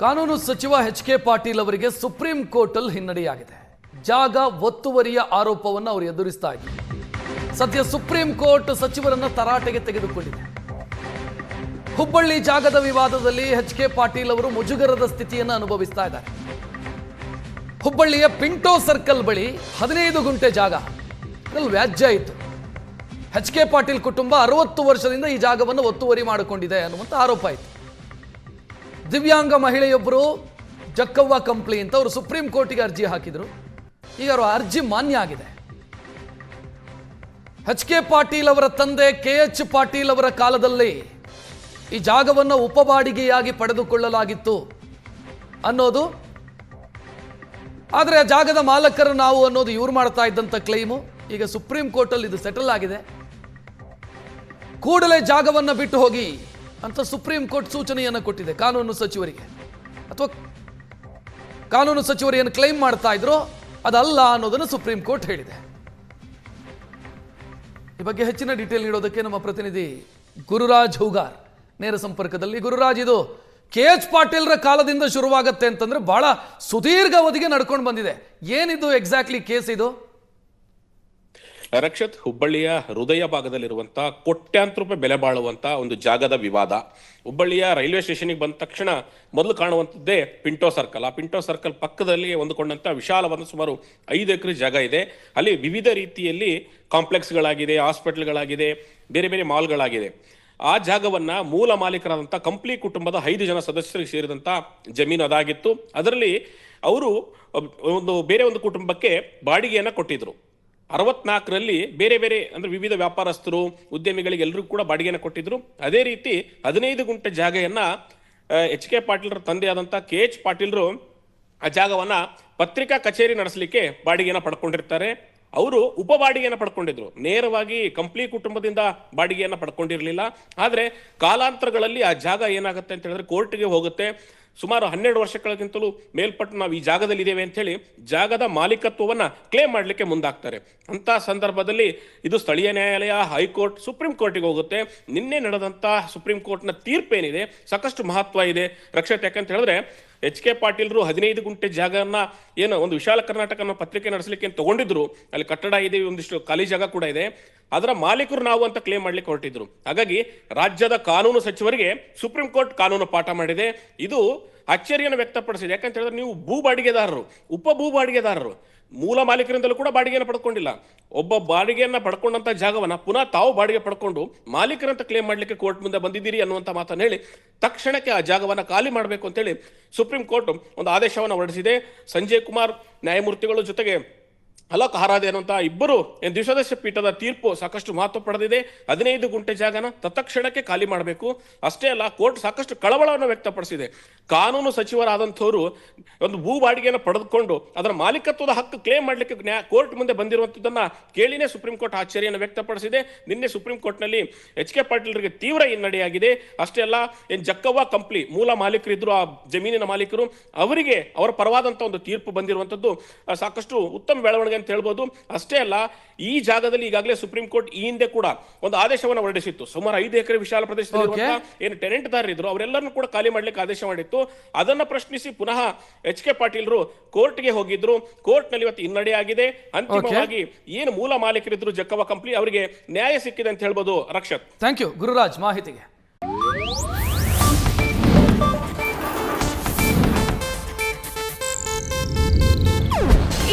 ಕಾನೂನು ಸಚಿವ H K Patil ಅವರಿಗೆ ಸುಪ್ರೀಂ ಕೋರ್ಟಲ್ಲಿ ಹಿನ್ನಡೆಯಾಗಿದೆ. ಜಾಗ ಒತ್ತುವರಿಯ ಆರೋಪವನ್ನು ಅವರು ಎದುರಿಸ್ತಾ ಇದ್ದಾರೆ. ಸದ್ಯ ಸುಪ್ರೀಂ ಕೋರ್ಟ್ ಸಚಿವರನ್ನ ತರಾಟೆಗೆ ತೆಗೆದುಕೊಂಡಿದೆ. ಹುಬ್ಬಳ್ಳಿ ಜಾಗದ ವಿವಾದದಲ್ಲಿ ಎಚ್ ಕೆ ಪಾಟೀಲ್ ಅವರು ಮುಜುಗರದ ಸ್ಥಿತಿಯನ್ನು ಅನುಭವಿಸ್ತಾ ಇದ್ದಾರೆ. ಹುಬ್ಬಳ್ಳಿಯ ಪಿಂಟೋ ಸರ್ಕಲ್ ಬಳಿ ಹದಿನೈದು ಗುಂಟೆ ಜಾಗ. ವ್ಯಾಜ್ಯ ಇತ್ತು. ಎಚ್ ಕೆ ಪಾಟೀಲ್ ಕುಟುಂಬ ಅರವತ್ತು ವರ್ಷದಿಂದ ಈ ಜಾಗವನ್ನು ಒತ್ತುವರಿ ಮಾಡಿಕೊಂಡಿದೆ ಅನ್ನುವಂಥ ಆರೋಪ ಇತ್ತು. ದಿವ್ಯಾಂಗ ಮಹಿಳೆಯೊಬ್ಬರು ಜಕ್ಕವ್ವ ಕಂಪ್ಲಿ ಅಂತ ಅವರು ಸುಪ್ರೀಂ ಕೋರ್ಟಿಗೆ ಅರ್ಜಿ ಹಾಕಿದರು. ಈಗ ಅವರ ಅರ್ಜಿ ಮಾನ್ಯ ಆಗಿದೆ. ಎಚ್ ಕೆ ಪಾಟೀಲ್ ಅವರ ತಂದೆ ಕೆ ಎಚ್ ಪಾಟೀಲ್ ಅವರ ಕಾಲದಲ್ಲಿ ಈ ಜಾಗವನ್ನು ಉಪಬಾಡಿಗೆಯಾಗಿ ಪಡೆದುಕೊಳ್ಳಲಾಗಿತ್ತು ಅನ್ನೋದು. ಆದರೆ ಆ ಜಾಗದ ಮಾಲಕರು ನಾವು ಅನ್ನೋದು ಇವ್ರು ಮಾಡ್ತಾ ಇದ್ದಂಥ ಕ್ಲೈಮು ಈಗ ಸುಪ್ರೀಂ ಕೋರ್ಟಲ್ಲಿ ಇದು ಸೆಟಲ್ ಆಗಿದೆ. ಕೂಡಲೇ ಜಾಗವನ್ನು ಬಿಟ್ಟು ಹೋಗಿ ಅಂತ ಸುಪ್ರೀಂ ಕೋರ್ಟ್ ಸೂಚನೆಯನ್ನು ಕೊಟ್ಟಿದೆ ಕಾನೂನು ಸಚಿವರಿಗೆ. ಅಥವಾ ಕಾನೂನು ಸಚಿವರು ಏನು ಕ್ಲೈಮ್ ಮಾಡ್ತಾ ಇದ್ರು ಅದಲ್ಲ ಅನ್ನೋದನ್ನು ಸುಪ್ರೀಂ ಕೋರ್ಟ್ ಹೇಳಿದೆ. ಈ ಬಗ್ಗೆ ಹೆಚ್ಚಿನ ಡೀಟೇಲ್ ನೀಡೋದಕ್ಕೆ ನಮ್ಮ ಪ್ರತಿನಿಧಿ ಗುರುರಾಜ್ ಹೂಗಾರ್ ನೇರ ಸಂಪರ್ಕದಲ್ಲಿ. ಗುರುರಾಜ್, ಇದು ಕೆ ಎಚ್ ಪಾಟೀಲ್ರ ಕಾಲದಿಂದ ಶುರುವಾಗತ್ತೆ ಅಂತಂದ್ರೆ ಬಹಳ ಸುದೀರ್ಘ ಅವಧಿಗೆ ನಡ್ಕೊಂಡು ಬಂದಿದೆ. ಏನಿದು ಎಕ್ಸಾಕ್ಟ್ಲಿ ಕೇಸ್ ಇದು? ರಕ್ಷತ್ ಹುಬ್ಬಳ್ಳಿಯ ಹೃದಯ ಭಾಗದಲ್ಲಿರುವಂತ ಕೋಟ್ಯಾಂತರ ರೂಪಾಯಿ ಬೆಲೆ ಬಾಳುವಂತ ಒಂದು ಜಾಗದ ವಿವಾದ. ಹುಬ್ಬಳ್ಳಿಯ ರೈಲ್ವೆ ಸ್ಟೇಷನ್ಗೆ ಬಂದ ತಕ್ಷಣ ಮೊದಲು ಕಾಣುವಂಥದ್ದೇ ಪಿಂಟೋ ಸರ್ಕಲ್. ಆ ಪಿಂಟೋ ಸರ್ಕಲ್ ಪಕ್ಕದಲ್ಲಿ ಹೊಂದಿಕೊಂಡಂತ ವಿಶಾಲವಾದ ಸುಮಾರು ಐದು ಎಕರೆ ಜಾಗ ಇದೆ. ಅಲ್ಲಿ ವಿವಿಧ ರೀತಿಯಲ್ಲಿ ಕಾಂಪ್ಲೆಕ್ಸ್ಗಳಾಗಿದೆ, ಹಾಸ್ಪಿಟಲ್ಗಳಾಗಿದೆ, ಬೇರೆ ಬೇರೆ ಮಾಲ್ಗಳಾಗಿದೆ. ಆ ಜಾಗವನ್ನ ಮೂಲ ಮಾಲೀಕರಾದಂಥ ಕಂಪ್ಲಿ ಕುಟುಂಬದ ಐದು ಜನ ಸದಸ್ಯರಿಗೆ ಸೇರಿದಂತ ಜಮೀನು ಅದಾಗಿತ್ತು. ಅದರಲ್ಲಿ ಅವರು ಒಂದು, ಬೇರೆ ಒಂದು ಕುಟುಂಬಕ್ಕೆ ಬಾಡಿಗೆಯನ್ನ ಕೊಟ್ಟಿದ್ರು. ಅರವತ್ನಾಲ್ಕರಲ್ಲಿ ಬೇರೆ ಬೇರೆ ಅಂದ್ರೆ ವಿವಿಧ ವ್ಯಾಪಾರಸ್ಥರು, ಉದ್ಯಮಿಗಳಿಗೆ ಎಲ್ಲರಿಗೂ ಕೂಡ ಬಾಡಿಗೆಯನ್ನು ಕೊಟ್ಟಿದ್ರು. ಅದೇ ರೀತಿ ಹದಿನೈದು ಗುಂಟೆ ಜಾಗೆಯನ್ನ ಎಚ್ ಕೆ ಪಾಟೀಲ್ರ ತಂದೆಯಾದಂಥ ಕೆ ಎಚ್ ಪಾಟೀಲ್ರು ಆ ಜಾಗವನ್ನ ಪತ್ರಿಕಾ ಕಚೇರಿ ನಡೆಸಲಿಕ್ಕೆ ಬಾಡಿಗೆಯನ್ನ ಪಡ್ಕೊಂಡಿರ್ತಾರೆ. ಅವರು ಉಪ ಬಾಡಿಗೆಯನ್ನು ಪಡ್ಕೊಂಡಿದ್ರು. ನೇರವಾಗಿ ಕಂಪ್ಲಿ ಕುಟುಂಬದಿಂದ ಬಾಡಿಗೆಯನ್ನು ಪಡ್ಕೊಂಡಿರಲಿಲ್ಲ. ಆದರೆ ಕಾಲಾಂತರಗಳಲ್ಲಿ ಆ ಜಾಗ ಏನಾಗುತ್ತೆ ಅಂತ ಹೇಳಿದ್ರೆ ಕೋರ್ಟ್ಗೆ ಹೋಗುತ್ತೆ. ಸುಮಾರು ಹನ್ನೆರಡು ವರ್ಷಗಳಿಗಿಂತಲೂ ಮೇಲ್ಪಟ್ಟು ನಾವು ಈ ಜಾಗದಲ್ಲಿ ಇದ್ದೇವೆ ಅಂತ ಹೇಳಿ ಜಾಗದ ಮಾಲೀಕತ್ವವನ್ನು ಕ್ಲೇಮ್ ಮಾಡಲಿಕ್ಕೆ ಮುಂದಾಗ್ತಾರೆ. ಅಂಥ ಸಂದರ್ಭದಲ್ಲಿ ಇದು ಸ್ಥಳೀಯ ನ್ಯಾಯಾಲಯ, ಹೈಕೋರ್ಟ್, ಸುಪ್ರೀಂ ಕೋರ್ಟಿಗೆ ಹೋಗುತ್ತೆ. ನಿನ್ನೆ ನಡೆದಂಥ ಸುಪ್ರೀಂ ಕೋರ್ಟ್ನ ತೀರ್ಪೇನಿದೆ, ಸಾಕಷ್ಟು ಮಹತ್ವ ಇದೆ. ರಕ್ಷತೆ ಯಾಕಂತ ಹೇಳಿದ್ರೆ ಎಚ್ ಕೆ ಪಾಟೀಲ್ರು ಹದಿನೈದು ಗುಂಟೆ ಜಾಗನ ಏನು ಒಂದು ವಿಶಾಲ ಕರ್ನಾಟಕ ಅನ್ನೋ ಪತ್ರಿಕೆ ನಡೆಸಲಿಕ್ಕೆ ತಗೊಂಡಿದ್ರು. ಅಲ್ಲಿ ಕಟ್ಟಡ ಇದೆ, ಒಂದಿಷ್ಟು ಖಾಲಿ ಜಾಗ ಕೂಡ ಇದೆ. ಅದರ ಮಾಲೀಕರು ನಾವು ಅಂತ ಕ್ಲೇಮ್ ಮಾಡ್ಲಿಕ್ಕೆ ಹೊರಟಿದ್ರು. ಹಾಗಾಗಿ ರಾಜ್ಯದ ಕಾನೂನು ಸಚಿವರಿಗೆ ಸುಪ್ರೀಂ ಕೋರ್ಟ್ ಕಾನೂನು ಪಾಠ ಮಾಡಿದೆ. ಇದು ಅಚ್ಚರಿಯನ್ನು ವ್ಯಕ್ತಪಡಿಸಿದೆ. ಯಾಕಂತ ಹೇಳಿದ್ರೆ ನೀವು ಭೂ ಬಾಡಿಗೆದಾರರು ಉಪ ಭೂ ಬಾಡಿಗೆದಾರರು ಮೂಲ ಮಾಲೀಕರಿಂದಲೂ ಕೂಡ ಬಾಡಿಗೆಯನ್ನು ಪಡ್ಕೊಂಡಿಲ್ಲ. ಒಬ್ಬ ಬಾಡಿಗೆಯನ್ನು ಪಡ್ಕೊಂಡಂಥ ಜಾಗವನ್ನು ಪುನಃ ತಾವು ಬಾಡಿಗೆ ಪಡ್ಕೊಂಡು ಮಾಲೀಕರಂತ ಕ್ಲೇಮ್ ಮಾಡಲಿಕ್ಕೆ ಕೋರ್ಟ್ ಮುಂದೆ ಬಂದಿದ್ದೀರಿ ಅನ್ನುವಂಥ ಮಾತನ್ನು ಹೇಳಿ, ತಕ್ಷಣಕ್ಕೆ ಆ ಜಾಗವನ್ನು ಖಾಲಿ ಮಾಡಬೇಕು ಅಂತೇಳಿ ಸುಪ್ರೀಂ ಕೋರ್ಟ್ ಒಂದು ಆದೇಶವನ್ನು ಹೊರಡಿಸಿದೆ. ಸಂಜಯ್ ಕುಮಾರ್ ನ್ಯಾಯಮೂರ್ತಿಗಳು ಜೊತೆಗೆ ಹರಾದೆ ಅನ್ನುವಂತಹ ಇಬ್ಬರು ದ್ವಿಸದಸ್ಯ ಪೀಠದ ತೀರ್ಪು ಸಾಕಷ್ಟು ಮಹತ್ವ ಪಡೆದಿದೆ. ಹದಿನೈದು ಗುಂಟೆ ಜಾಗನ ತತ್ಕ್ಷಣಕ್ಕೆ ಖಾಲಿ ಮಾಡಬೇಕು. ಅಷ್ಟೇ ಅಲ್ಲ, ಕೋರ್ಟ್ ಸಾಕಷ್ಟು ಕಳವಳವನ್ನು ವ್ಯಕ್ತಪಡಿಸಿದೆ. ಕಾನೂನು ಸಚಿವರಾದಂಥವರು ಒಂದು ಭೂ ಬಾಡಿಗೆಯನ್ನು ಪಡೆದುಕೊಂಡು ಅದರ ಮಾಲೀಕತ್ವದ ಹಕ್ಕು ಕ್ಲೇಮ್ ಮಾಡಲಿಕ್ಕೆ ಕೋರ್ಟ್ ಮುಂದೆ ಬಂದಿರುವಂಥದ್ದನ್ನ ಕೇಳಿನೇ ಸುಪ್ರೀಂ ಕೋರ್ಟ್ ಆಶ್ಚರ್ಯವನ್ನು ವ್ಯಕ್ತಪಡಿಸಿದೆ. ನಿನ್ನೆ ಸುಪ್ರೀಂ ಕೋರ್ಟ್ನಲ್ಲಿ ಎಚ್ ಕೆ ಪಾಟೀಲ್ರಿಗೆ ತೀವ್ರ ಹಿನ್ನಡೆಯಾಗಿದೆ. ಅಷ್ಟೇ ಅಲ್ಲ, ಏನ್ ಜಕ್ಕವ್ವ ಕಂಪ್ಲಿ ಮೂಲ ಮಾಲೀಕರಿದ್ರು, ಆ ಜಮೀನಿನ ಮಾಲೀಕರು, ಅವರಿಗೆ ಅವರ ಪರವಾದಂಥ ಒಂದು ತೀರ್ಪು ಬಂದಿರುವಂಥದ್ದು ಸಾಕಷ್ಟು ಉತ್ತಮ ಬೆಳವಣಿಗೆ ಅಂತ ಹೇಳ್ಬೋದು. ಅಷ್ಟೇ ಅಲ್ಲ ಈ ಜಾಗದಲ್ಲಿ ಈಗಾಗಲೇ ಸುಪ್ರೀಂ ಕೋರ್ಟ್ ಈ ಹಿಂದೆ ಕೂಡ ಒಂದು ಆದೇಶವನ್ನು ಹೊರಡಿಸಿತ್ತು. ಸುಮಾರು ಐದು ಎಕರೆ ವಿಶಾಲ ಪ್ರದೇಶದಲ್ಲಿ ಏನು ಟೆನೆಂಟ್ ದಾರರಿದ್ರು ಅವರೆಲ್ಲರನ್ನು ಕೂಡ ಖಾಲಿ ಮಾಡ್ಲಿಕ್ಕೆ ಆದೇಶ ಮಾಡಿತ್ತು. ಅದನ್ನ ಪ್ರಶ್ನಿಸಿ ಪುನಃ ಎಚ್ ಕೆ ಪಾಟೀಲ್ರು ಕೋರ್ಟ್ಗೆ ಹೋಗಿದ್ರು. ಕೋರ್ಟ್ನಲ್ಲಿ ಇವತ್ತು ಹಿನ್ನಡೆ ಆಗಿದೆ. ಅಂತಿಮವಾಗಿ ಏನು ಮೂಲ ಮಾಲೀಕರಿದ್ರು ಜಕ್ಕವ ಕಂಪ್ಲಿ ಅವರಿಗೆ ನ್ಯಾಯ ಸಿಕ್ಕಿದೆ ಅಂತ ಹೇಳ್ಬೋದು ರಕ್ಷತ್. ಥ್ಯಾಂಕ್ ಯು ಗುರುರಾಜ್ ಮಾಹಿತಿಗೆ.